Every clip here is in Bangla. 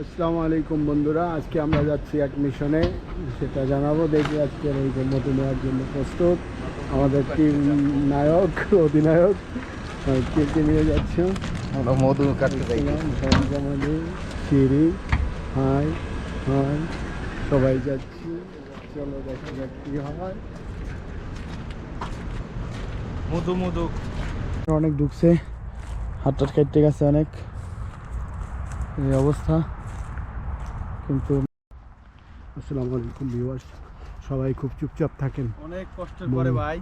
আসসালামু আলাইকুম বন্ধুরা আজকে আমরা যাচ্ছি এক মিশনে। সেটা জানাব দেখি আজকে এই মতো নেওয়ার জন্য প্রস্তুত। আমাদের টিম নায়ক অধিনায়ক কে কে নিয়ে যাচ্ছে? আমরা মধু কাটতে সিঁড়ি হাই হাই সবাই যাচ্ছি। চলো দেখা যাক কি হয়। মধু মধু। অনেক ঢুকছে হাত টাট কেটে গেছে অনেক। এই অবস্থা। কিন্তু আসসালামু আলাইকুম ভিউয়ার্স। সবাই খুব চুপচাপ থাকেন। অনেক কষ্টের পরে ভাই।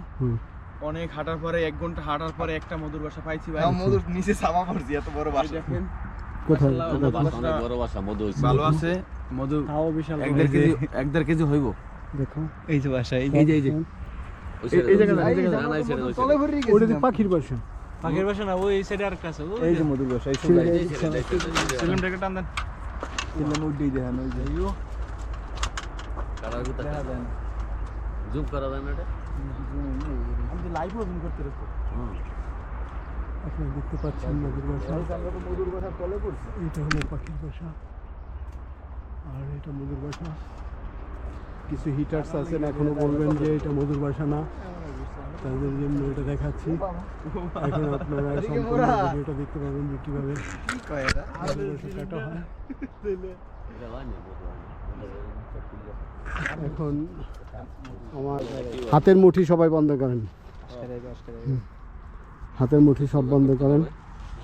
অনেক হাঁটার পরে এক ঘণ্টা হাঁটার পরে একটা মধুর বাসা পাইছি ভাই। মধুর নিচে চাপা পড়ছি এত বড় বাসা। দেখেন কোথায়? মাশাআল্লাহ, কোথায়? বাসা অনেক বড় বাসা মধু ভালো আছে মধু তাও বিশাল এক দেড় কেজি এক দেড় কেজি হইব। দেখো। এই যে বাসা এই যে যে না, ওটা তো পাখির বাসা। পাখির বাসা না ওই সাইডে আর কাছে এই যে। মধুর বাসা এই টান দেন। দিলাম উড্ডি দেখান ওই যে জুম করা যায় না এটা আমি লাইভ ওপেন করতে রাখো হুম। আপনারা দেখতে পাচ্ছেন নদীর বাসা আমরা তো মধুর বাসা তলে পড়ছি এটা হলো পাখির বাসা আর এটা মধুর বাসা কিছু হিটার্স আছেন এখনও বলবেন যে এটা মধুর বাসা না তাদের জন্য এটা দেখাচ্ছি। এখন আপনারা সম্পূর্ণ ভিডিওটা দেখতে পাবেন যে কীভাবে কাটা হয়। এখন আমার হাতের মুঠি সবাই বন্ধ করেন। হাতের মুঠি সব বন্ধ করেন।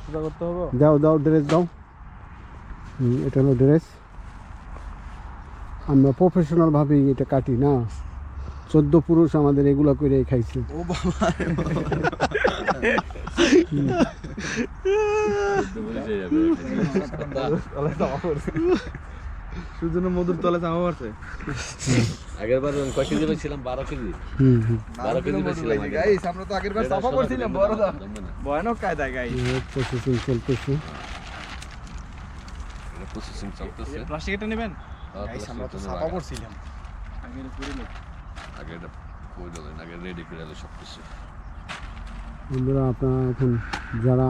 সুদা করতে হবে দাও দাও ড্রেস দাও। হুম, এটা হলো ড্রেস আমরা প্রফেশনাল ভাবে এটা কাটি না। চোদ্দ পুরুষ আমাদের এগুলো করে খাইছে। মধুর তলে আগের বার কয় কেজি পেয়েছিলাম বারো কেজি। হুম হুম। বারো কেজি পেয়েছিলাম গাইস আমরা তো আগের বার চাপা সবার বড় না, জমবে না। ভয়ানক কায়দায় গাই প্রসেসিং চলতেছে। এটা চলতেছে। প্লাস্টিক এটা নেবেন? গাইস আমরা তো চাপা লাগা। আগের পুরি আগে এটা করে দিলেন, আগে ready করে দিলেন সবকিছু। বন্ধুরা আপনারা এখন যারা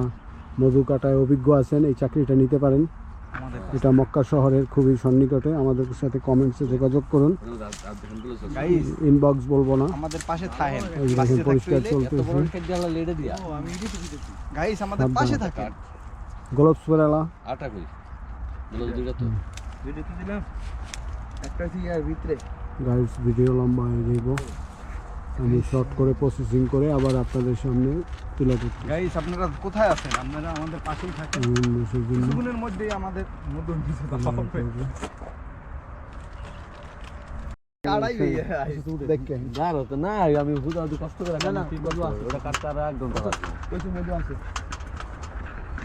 মধু কাটায় অভিজ্ঞ আছেন এই চাকরিটা নিতে পারেন। এটা মক্কা শহরের খুবই সন্নিকটে। আমাদের সাথে কমেন্টসে যোগাযোগ করুন। ইনবক্স বলব না। আমাদের পাশে থাকেন। এই যে দেখেন পরিষ্কার চলতেছে। গাইস আমাদের পাশে থাকেন। গোলপস পেরালা আটা কই? গুলো দুইটা তো। ভিডিওতে দিলাম। একটা ভিতরে। গাইস ভিডিও লম্বা হয়ে যাইব। আমি শর্ট করে প্রসেসিং করে আবার আপনাদের সামনে তুলে ধরছি। গাইস আপনারা কোথায় আছেন? আপনারা আমাদের পাশেই থাকেন। কিছুক্ষণের মধ্যেই আমাদের মধুর নিচে না, আমি কষ্ট করে কাটলাম, কি করব? ওটা কাটতে আরও এক ঘণ্টা লাগবে। কইছে মধু আছে আল দিলে ভালো, বুকে আমার- আমাদের জন্য মৌমাছি